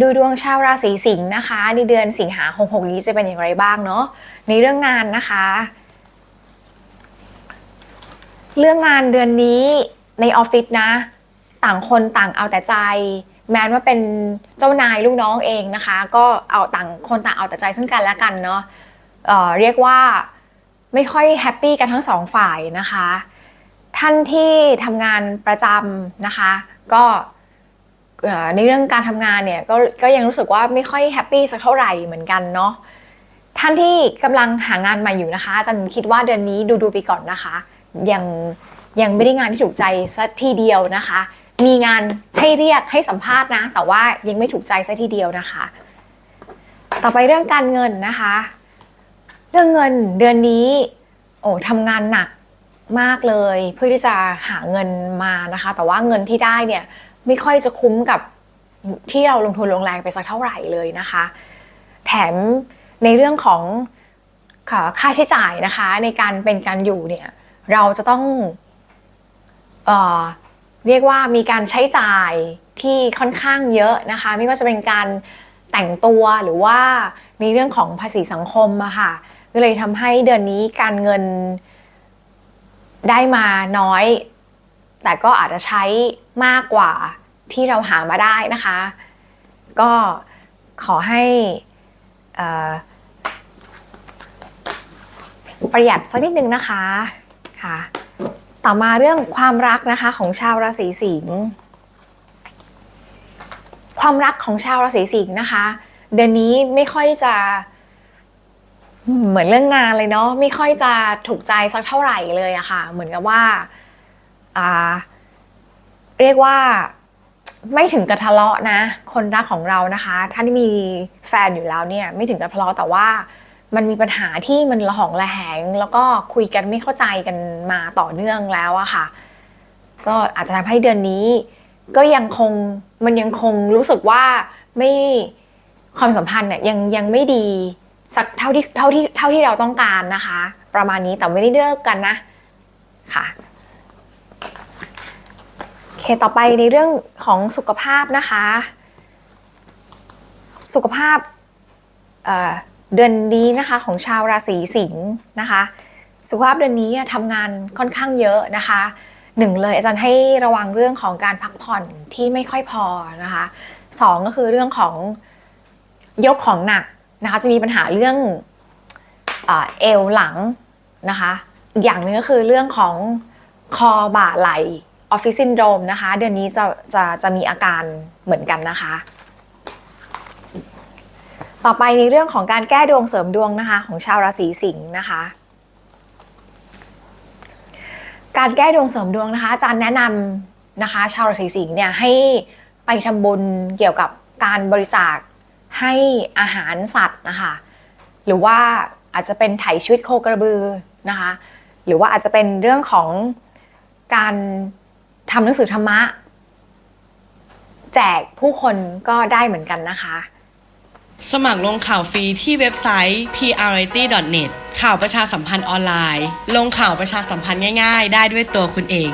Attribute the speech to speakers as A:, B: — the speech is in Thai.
A: ดูดวงชาวราศีสิงห์นะคะ ในเดือนสิงหาคม6นี้จะเป็นอย่างไรบ้างเนาะในเรื่องงานนะคะ เรื่องงานเดือนนี้ในออฟฟิศนะ ต่างคนต่างเอาแต่ใจ แม้ว่าเป็นเจ้านายลูกน้องเองนะคะ ก็เอาต่างคนต่างเอาแต่ใจซึ่งกันและกันเนาะเเรียกว่าไม่ค่อยแฮปปี้กันทั้งสองฝ่ายนะคะ ท่านที่ทำงานประจำนะคะ ก็ ในเรื่องการทำงานเนี่ยก็ก็ยังรู้สึกว่าไม่ค่อยแฮปปี้สักเท่าไหร่เหมือนกันเนาะท่านที่กำลังหางานใหม่อยู่นะคะจันคิดว่าเดือนนี้ดูดูไปก่อนนะคะยังยังไม่ได้งานที่ถูกใจสักทีเดียวนะคะ มีงานให้เรียกให้สัมภาษณ์นะ แต่ว่ายังไม่ถูกใจสักทีเดียวนะคะ ต่อไปเรื่องการเงินนะคะ เรื่องเงินเดือนนี้โอ้ทำงานหนักมากเลย เพื่อที่จะหาเงินมานะคะ แต่ว่าเงินที่ได้เนี่ย ไม่ค่อยจะคุ้มกับที่เราลงทุนลงแรงไปสักเท่าไหร่เลยนะคะ แถมในเรื่องของค่าใช้จ่ายนะคะในการเป็นการอยู่เนี่ยเราจะต้องเออเรียกว่ามีการใช้จ่ายที่ค่อนข้างเยอะนะคะ ไม่ว่าจะเป็นการแต่งตัวหรือว่าในเรื่องของภาษีสังคมอะค่ะก็เลยทำให้เดือนนี้การเงินได้มาน้อย แต่ก็อาจจะใช้มากกว่าที่เราหามาได้นะคะ ก็ขอให้ประหยัดสักนิดนึงนะคะค่ะ ต่อมาเรื่องความรักนะคะของชาวราศีสิงห์ความรักของชาวราศีสิงห์นะคะ เดือนนี้ไม่ค่อยจะเหมือนเรื่องงานเลยเนาะไม่ค่อยจะถูกใจสักเท่าไหร่เลยอะค่ะ เหมือนกับว่า เรียกว่าไม่ถึงกับทะเลาะนะ คนรักของเรานะคะ ท่านที่มีแฟนอยู่แล้วเนี่ย ไม่ถึงกับทะเลาะแต่ว่ามันมีปัญหาที่มันระหองระแหง แล้วก็คุยกันไม่เข้าใจกันมาต่อเนื่องแล้วอะค่ะ ก็อาจจะทำให้เดือนนี้ ก็ยังคงมันยังคงรู้สึกว่าไม่ความสัมพันธ์เนี่ยยังยังไม่ดีสักเท่าที่เท่าที่เท่าที่เราต้องการนะคะ ประมาณนี้แต่ไม่ได้เลิกกันนะค่ะ เคต่อไปในเรื่องของสุขภาพนะคะ สุขภาพเเดือนนี้นะคะของชาวราศีสิงห์นะคะ สุขภาพเดือนนี้ทำงานค่อนข้างเยอะนะคะหนึ่งเลยอาจารย์ให้ระวังเรื่องของการพักผ่อนที่ไม่ค่อยพอนะคะสองก็คือเรื่องของยกของหนักนะคะจะมีปัญหาเรื่องเอเอวหลังนะคะอีกอย่างหนึงก็คือเรื่องของคอบ่าไหล ออฟฟิศซินโดรมนะคะ เดือนนี้จะจะจะมีอาการเหมือนกันนะคะ ต่อไปในเรื่องของการแก้ดวงเสริมดวงนะคะของชาวราศีสิงห์นะคะ การแก้ดวงเสริมดวงนะคะอาจารย์แนะนำนะคะ ชาวราศีสิงห์เนี่ยให้ไปทำบุญเกี่ยวกับการบริจาคให้อาหารสัตว์นะคะหรือว่าอาจจะเป็นไถ่ชีวิตโคกระบือนะคะ หรือว่าอาจจะเป็นเรื่องของการ ทำหนังสือธรรมะ แจกผู้คนก็ได้เหมือนกันนะคะ
B: สมัครลงข่าวฟรีที่เว็บไซต์ priority.net ข่าวประชาสัมพันธ์ออนไลน์ ลงข่าวประชาสัมพันธ์ง่าย ๆ ได้ด้วยตัวคุณเอง